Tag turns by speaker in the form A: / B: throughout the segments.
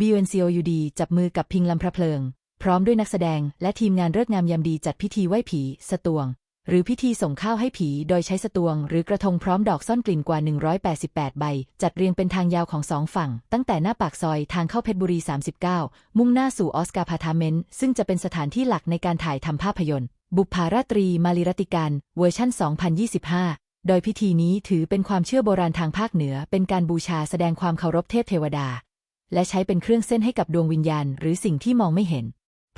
A: BUNCOUD จับมือกับพิงลำพระเพลิง พร้อมด้วยนักแสดงและทีมงานเลิกงามยามดีจัดพิธีไหว้ผี สตวง หรือพิธีส่งข้าวให้ผี โดยใช้สตวง หรือกระทงพร้อมดอกซ่อนกลิ่นกว่า 188 ใบ จัดเรียงเป็นทางยาวของสองฝั่ง ตั้งแต่หน้าปากซอยทางเข้าเพชรบุรี 39 มุ่งหน้าสู่ออสการ์พาทาเมนต์ซึ่งจะเป็นสถานที่หลักในการถ่ายทำภาพยนตร์ บุปผาราตรีมาลีรติการเวอร์ชัน2025โดยพิธีนี้ถือเป็นความเชื่อโบราณทางภาคเหนือ เป็นการบูชาแสดงความเคารพเทพเทวดา และใช้เป็นเครื่องเส้นให้กับดวงวิญญาณ หรือสิ่งที่มองไม่เห็น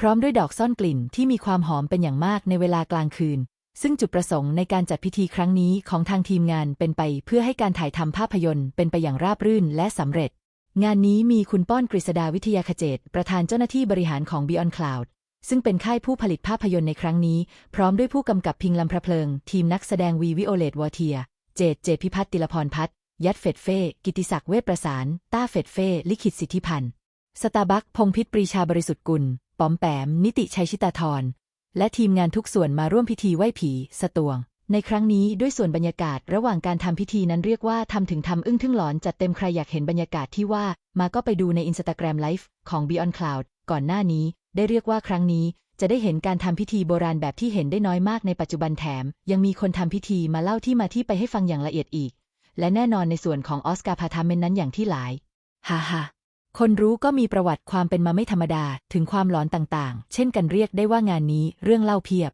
A: พร้อมด้วยดอกซ่อนกลิ่นที่มีความหอมเป็นอย่างมากในเวลากลางคืน ซึ่งจุดประสงค์ในการจัดพิธีครั้งนี้ของทางทีมงานเป็นไป เพื่อให้การถ่ายทำภาพยนตร์เป็นไปอย่างราบรื่นและสำเร็จ งานนี้มีคุณป้อนกฤษดาวิทยาขเจตประธานเจ้าหน้าที่บริหารของ Beyond Cloud ซึ่งเป็นค่ายผู้ผลิตภาพยนตร์ในครั้งนี้ พร้อมด้วยผู้กำกับพิงลำพระเพลิง ทีมนักแสดงวีวิโอเลตวอเทีย เจตเจตพิพัฒน์ติลพรพัฒน์ ยัดเฟดเฟ่กิติศักดิ์เวชประสาน ต้าเฟดเฟ่ลิขิตสิทธิพันธ์ สตาบัคพงพิษปรีชาบริสุทธิ์กุลปอมแปม นิติชัยชิตาธร และทีมงานทุกส่วนมาร่วมพิธีไหว้ผี สตวง ในครั้งนี้ด้วยส่วนบรรยากาศระหว่างการทำพิธีนั้นเรียกว่าทำถึงทำอึ้งทึ่งหลอนจัดเต็มใครอยากเห็นบรรยากาศที่ว่า มาก็ไปดูในอินสตาแกรมไลฟ์ของ Beyond Cloud ก่อนหน้านี้ ได้เรียกว่าครั้งนี้จะได้เห็นการทำพิธีโบราณแบบที่เห็นได้น้อยมากในปัจจุบันแถม ยังมีคนทำพิธีมาเล่าที่มาที่ไปให้ฟังอย่างละเอียดอีก และแน่นอนในส่วนของออสการ์พาทาเมนนั้นอย่างที่หลายฮ่าฮ่าคนรู้ก็มีประวัติความเป็นมาไม่ธรรมดาถึงความหลอนต่างๆ เช่นกันเรียกได้ว่างานนี้เรื่องเล่าเพียบ